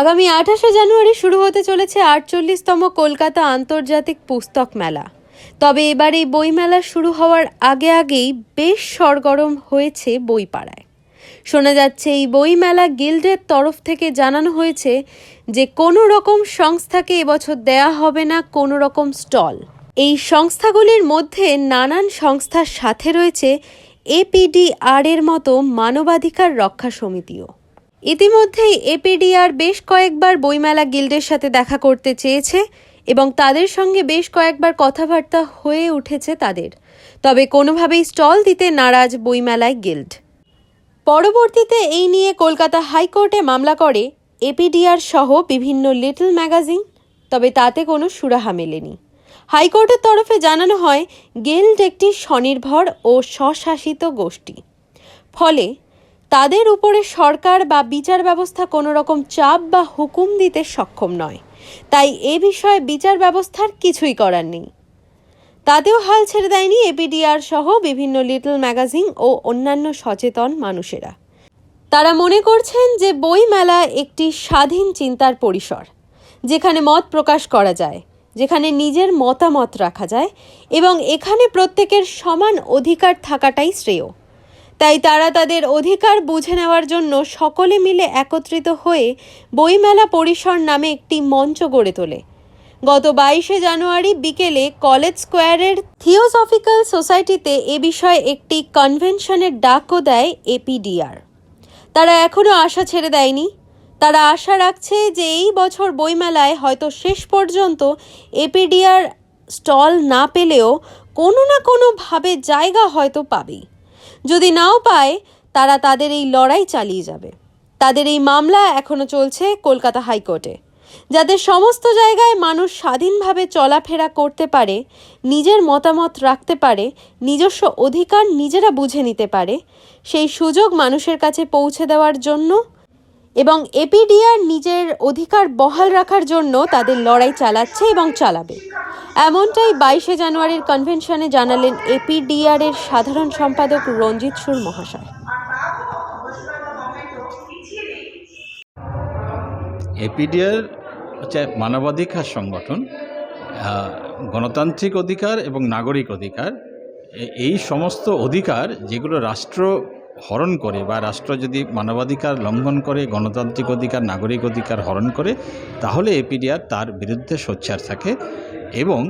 আগামী আঠাশে জানুয়ারি শুরু হতে চলেছে আটচল্লিশতম কলকাতা আন্তর্জাতিক পুস্তক মেলা। তবে এবার এই বইমেলা শুরু হওয়ার আগে আগেই বেশ সরগরম হয়েছে বইপাড়ায়। শোনা যাচ্ছে, এই বইমেলা গিল্ডের তরফ থেকে জানানো হয়েছে যে কোনো রকম সংস্থাকে এবছর দেয়া হবে না কোনো রকম স্টল। এই সংস্থাগুলির মধ্যে নানান সংস্থার সাথে রয়েছে এপিডিআর এর মতো মানবাধিকার রক্ষা সমিতিও। ইতিমধ্যেই এপিডিআর বেশ কয়েকবার বইমেলা গিল্ডের সাথে দেখা করতে চেয়েছে এবং তাদের সঙ্গে বেশ কয়েকবার কথাবার্তা হয়ে উঠেছে তাদের। তবে কোনোভাবেই স্টল দিতে নারাজ বইমেলায় গিল্ড। পরবর্তীতে এই নিয়ে কলকাতা হাইকোর্টে মামলা করে এপিডিআর সহ বিভিন্ন লিটল ম্যাগাজিন, তবে তাতে কোনো সুরাহা মেলেনি। হাইকোর্টের তরফে জানানো হয়, গিল্ড একটি স্বনির্ভর ও স্বশাসিত গোষ্ঠী। ফলে তাদের উপরে সরকার বা বিচার ব্যবস্থা কোনো রকম চাপ বা হুকুম দিতে সক্ষম নয়। তাই এ বিষয়ে বিচার ব্যবস্থার কিছুই করার নেই। তাতেও হাল ছেড়ে দেয়নি এপিডিআর সহ বিভিন্ন লিটল ম্যাগাজিন ও অন্যান্য সচেতন মানুষেরা। তারা মনে করছেন যে বই মেলা একটি স্বাধীন চিন্তার পরিসর, যেখানে মত প্রকাশ করা যায়, যেখানে নিজের মতামত রাখা যায় এবং এখানে প্রত্যেকের সমান অধিকার থাকাটাই শ্রেয়। তাই তারা তাদের অধিকার বুঝে নেওয়ার জন্য সকলে মিলে একত্রিত হয়ে বইমেলা পরিসর নামে একটি মঞ্চ গড়ে তোলে। গত বাইশে জানুয়ারি বিকেলে কলেজ স্কোয়ারের থিওসফিক্যাল সোসাইটিতে এ বিষয়ে একটি কনভেনশনের ডাকও দেয় এপিডিআর তারা এখনও আশা ছেড়ে দেয়নি। তারা আশা রাখছে যে এই বছর বইমেলায় হয়তো শেষ পর্যন্ত এপিডিআর স্টল না পেলেও কোনো না কোনোভাবে জায়গা হয়তো পাবেই। যদি নাও পায়, তারা তাদের এই লড়াই চালিয়ে যাবে। তাদের এই মামলা এখনও চলছে কলকাতা হাইকোর্টে। যাদের সমস্ত জায়গায় মানুষ স্বাধীনভাবে চলাফেরা করতে পারে, নিজের মতামত রাখতে পারে, নিজস্ব অধিকার নিজেরা বুঝে নিতে পারে, সেই সুযোগ মানুষের কাছে পৌঁছে দেওয়ার জন্য এবং এপিডিআর নিজের অধিকার বহাল রাখার জন্য তাদের লড়াই চালাচ্ছে এবং চালাবে। এমনটাই বাইশে জানুয়ারির কনভেনশনে জানালেন এপিডিআর এর সাধারণ সম্পাদক রঞ্জিত সুর মহাশয়। এপিডিআর হচ্ছে মানবাধিকার সংগঠন গণতান্ত্রিক অধিকার এবং নাগরিক অধিকার। এই সমস্ত অধিকার যেগুলো রাষ্ট্র হরণ করে বা রাষ্ট্র যদি মানবাধিকার লঙ্ঘন করে, গণতান্ত্রিক অধিকার, নাগরিক অধিকার হরণ করে, তাহলে এপিডিআর তার বিরুদ্ধে সোচ্চার থাকে এবং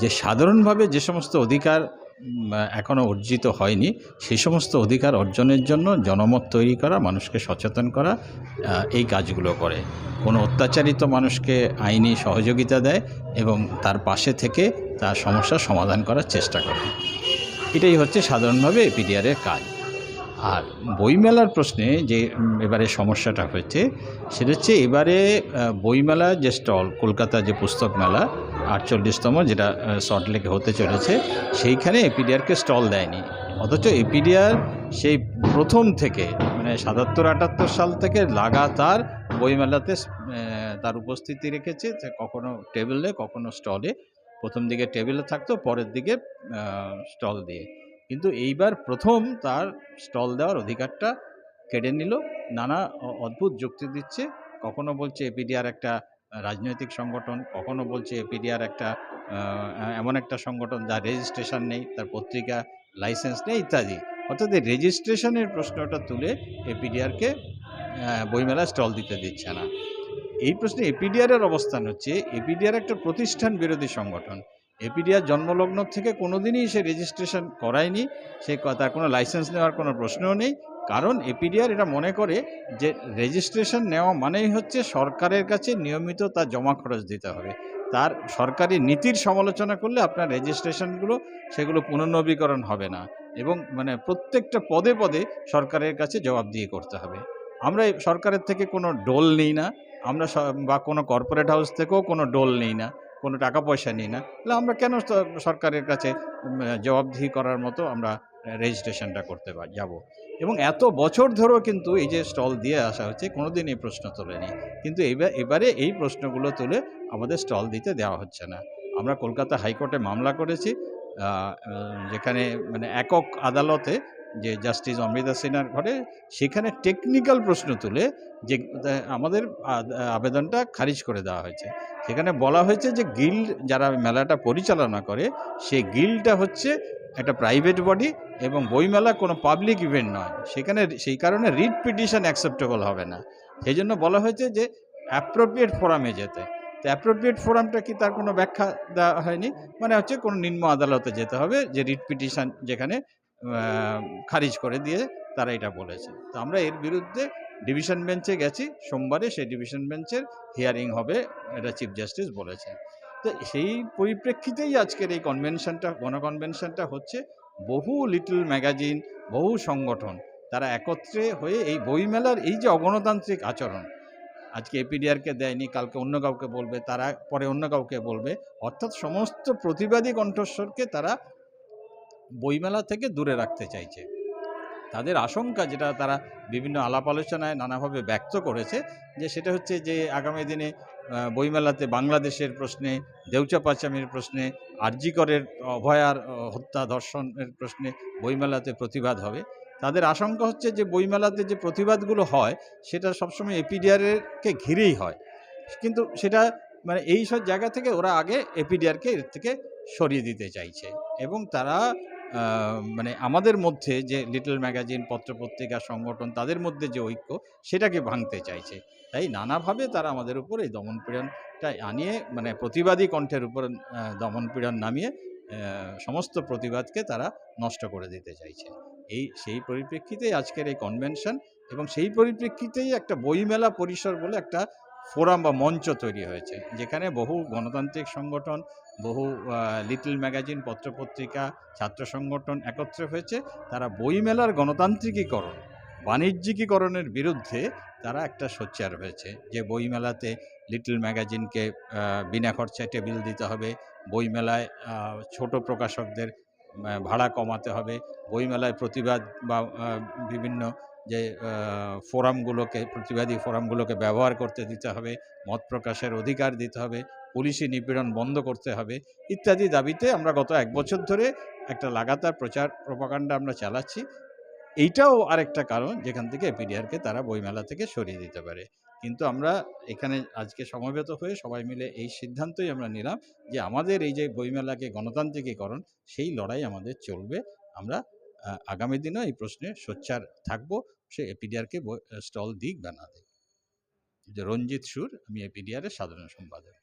যে সাধারণভাবে যে সমস্ত অধিকার এখনও অর্জিত হয়নি, সেই সমস্ত অধিকার অর্জনের জন্য জনমত তৈরি করা, মানুষকে সচেতন করা এই কাজগুলো করে। কোনো অত্যাচারিত মানুষকে আইনি সহযোগিতা দেয় এবং তার পাশে থেকে তার সমস্যার সমাধান করার চেষ্টা করে। এটাই হচ্ছে সাধারণভাবে এপিডিআরের কাজ। আর বইমেলার প্রশ্নে যে এবারে সমস্যাটা হয়েছে, সেটা হচ্ছে এবারে বইমেলা যে স্টল, কলকাতা যে পুস্তক মেলা আটচল্লিশতম যেটা সল্টলেকে হতে চলেছে, সেইখানে এপিডিআরকে স্টল দেয়নি। অথচ এপিডিআর সেই প্রথম থেকে মানে সাতাত্তর, আটাত্তর সাল থেকে লাগাতার বইমেলাতে তার উপস্থিতি রেখেছে কখনো টেবিলে, কখনো স্টলে, প্রথম দিকে টেবিলে থাকতো, পরের দিকে স্টল দিয়ে। কিন্তু এইবার প্রথম তার স্টল দেওয়ার অধিকারটা কেড়ে নিল। নানা অদ্ভুত যুক্তি দিচ্ছে। কখনো বলছে এপিডিআর একটা রাজনৈতিক সংগঠন, কখনো বলছে এপিডিআর একটা এমন একটা সংগঠন যার রেজিস্ট্রেশন নেই, তার পত্রিকা লাইসেন্স নেই, ইত্যাদি। অর্থাৎ এই রেজিস্ট্রেশনের প্রশ্নটা তুলে এপিডিআরকে বইমেলা স্টল দিতে দিচ্ছে না। এই প্রশ্নে এপিডিআরের অবস্থান হচ্ছে, এপিডিআর একটা প্রতিষ্ঠান বিরোধী সংগঠন। এপিডিআর জন্মলগ্ন থেকে কোনোদিনই সে রেজিস্ট্রেশন করায়নি, সে তার কোনো লাইসেন্স নেওয়ার কোনো প্রশ্নও নেই। কারণ এপিডিআর এটা মনে করে যে রেজিস্ট্রেশন নেওয়া মানেই হচ্ছে সরকারের কাছে নিয়মিত তার জমা খরচ দিতে হবে। তার সরকারি নীতির সমালোচনা করলে আপনার রেজিস্ট্রেশনগুলো সেগুলো পুনর্নবীকরণ হবে না এবং মানে প্রত্যেকটা পদে পদে সরকারের কাছে জবাবদিহি করতে হবে। আমরা সরকারের থেকে কোনো ডোল নিই না। আমরা বা কোনো কর্পোরেট হাউস থেকেও কোনো ডোল নিই না। কোনো টাকা পয়সা নিই না। তাহলে আমরা কেন সরকারের কাছে জবাবদিহি করার মতো আমরা রেজিস্ট্রেশনটা করতে যাব? এবং এত বছর ধরেও কিন্তু এই যে স্টল দিয়ে আসা হচ্ছে, কোনোদিন এই প্রশ্ন তোলেনি। কিন্তু এবার এবারে এই প্রশ্নগুলো তুলে আমাদের স্টল দিতে দেওয়া হচ্ছে না। আমরা কলকাতা হাইকোর্টে মামলা করেছি যেখানে মানে একক আদালতে যে জাস্টিস অমৃতা সিনহার ঘরে সেখানে টেকনিক্যাল প্রশ্ন তুলে যে আমাদের আবেদনটা খারিজ করে দেওয়া হয়েছে। সেখানে বলা হয়েছে যে গিল্ড যারা মেলাটা পরিচালনা করে সেই গিল্ডটা হচ্ছে একটা প্রাইভেট বডি এবং বইমেলা কোনো পাবলিক ইভেন্ট নয়। সেখানে সেই কারণে রিট পিটিশন অ্যাকসেপ্টেবল হবে না। সেই জন্য বলা হয়েছে যে অ্যাপ্রোপ্রিয়েট ফোরামে যেতে। তো অ্যাপ্রোপ্রিয়েট ফোরামটা কি তার কোনো ব্যাখ্যা দেওয়া হয়নি? মানে হচ্ছে কোনো নিম্ন আদালতে যেতে হবে যে রিট পিটিশন যেখানে খারিজ করে দিয়ে তারা এটা বলেছে। তো আমরা এর বিরুদ্ধে ডিভিশন বেঞ্চে গেছি। সোমবারে সেই ডিভিশন বেঞ্চের হিয়ারিং হবে, এটা চিফ জাস্টিস বলেছেন। তো সেই পরিপ্রেক্ষিতেই আজকের এই কনভেনশনটা গণকনভেনশনটা হচ্ছে, বহু লিটল ম্যাগাজিন বহু সংগঠন, তারা একত্রে হয়ে এই বইমেলার এই যে অগণতান্ত্রিক আচরণ, আজকে এপিডিআরকে দেয়নি, কালকে অন্য কাউকে বলবে, তারা পরে অন্য কাউকে বলবে, অর্থাৎ সমস্ত প্রতিবাদী কণ্ঠস্বরকে তারা বইমেলা থেকে দূরে রাখতে চাইছে। তাদের আশঙ্কা যেটা তারা বিভিন্ন আলাপ আলোচনায় নানাভাবে ব্যক্ত করেছে যে সেটা হচ্ছে যে আগামী দিনে বইমেলাতে বাংলাদেশের প্রশ্নে, দেউচা পাচামির প্রশ্নে, আরজিকরের অভয়ার হত্যা ধর্ষণের প্রশ্নে বইমেলাতে প্রতিবাদ হবে। তাদের আশঙ্কা হচ্ছে যে বইমেলাতে যে প্রতিবাদগুলো হয় সেটা সবসময় এপিডিআরকে ঘিরেই হয়। কিন্তু সেটা মানে এই সব জায়গা থেকে ওরা আগে এপিডিআরকে এর থেকে সরিয়ে দিতে চাইছে এবং তারা মানে আমাদের মধ্যে যে লিটল ম্যাগাজিন, পত্রপত্রিকা, সংগঠন, তাদের মধ্যে যে ঐক্য, সেটাকে ভাঙতে চাইছে। তাই নানাভাবে তারা আমাদের উপর এই দমনপীড়নটা আনিয়ে মানে প্রতিবাদী কণ্ঠের উপর দমনপীড়ন নামিয়ে সমস্ত প্রতিবাদকে তারা নষ্ট করে দিতে চাইছে। এই, সেই পরিপ্রেক্ষিতেই আজকের এই কনভেনশন এবং সেই পরিপ্রেক্ষিতেই একটা বইমেলা পরিসর বলে একটা ফোরাম বা মঞ্চ তৈরি হয়েছে, যেখানে বহু গণতান্ত্রিক সংগঠন বহু লিটল ম্যাগাজিন পত্রপত্রিকা, ছাত্র সংগঠন একত্রে হয়েছে। তারা বইমেলার গণতান্ত্রিকীকরণ, বাণিজ্যিকীকরণের বিরুদ্ধে তারা একটা সোচ্চার হয়েছে যে বইমেলাতে লিটল ম্যাগাজিনকে বিনা খরচায় টেবিল দিতে হবে। বইমেলায় ছোট প্রকাশকদের ভাড়া কমাতে হবে। বইমেলায় প্রতিবাদ বা বিভিন্ন যে ফোরামগুলোকে, প্রতিবাদী ফোরামগুলোকে ব্যবহার করতে দিতে হবে। মত প্রকাশের অধিকার দিতে হবে। পুলিশি নিপীড়ন বন্ধ করতে হবে, ইত্যাদি দাবিতে আমরা গত এক বছর ধরে একটা লাগাতার প্রচার প্রপাগান্ডা আমরা চালাচ্ছি। এইটাও আরেকটা কারণ যেখান থেকে এপিডিআরকে তারা বইমেলা থেকে সরিয়ে দিতে পারে। কিন্তু আমরা এখানে আজকে সমবেত হয়ে সবাই মিলে এই সিদ্ধান্তই আমরা নিলাম যে আমাদের এই যে বইমেলাকে গণতান্ত্রিকীকরণ, সেই লড়াই আমাদের চলবে। আমরা আগামী দিনেও এই প্রশ্নে সোচ্চার থাকব, সে এপিডিআরকে স্টল দিক বা না দিক। যে রঞ্জিত সুর, আমি এপিডিআরের সাধারণ সম্পাদক।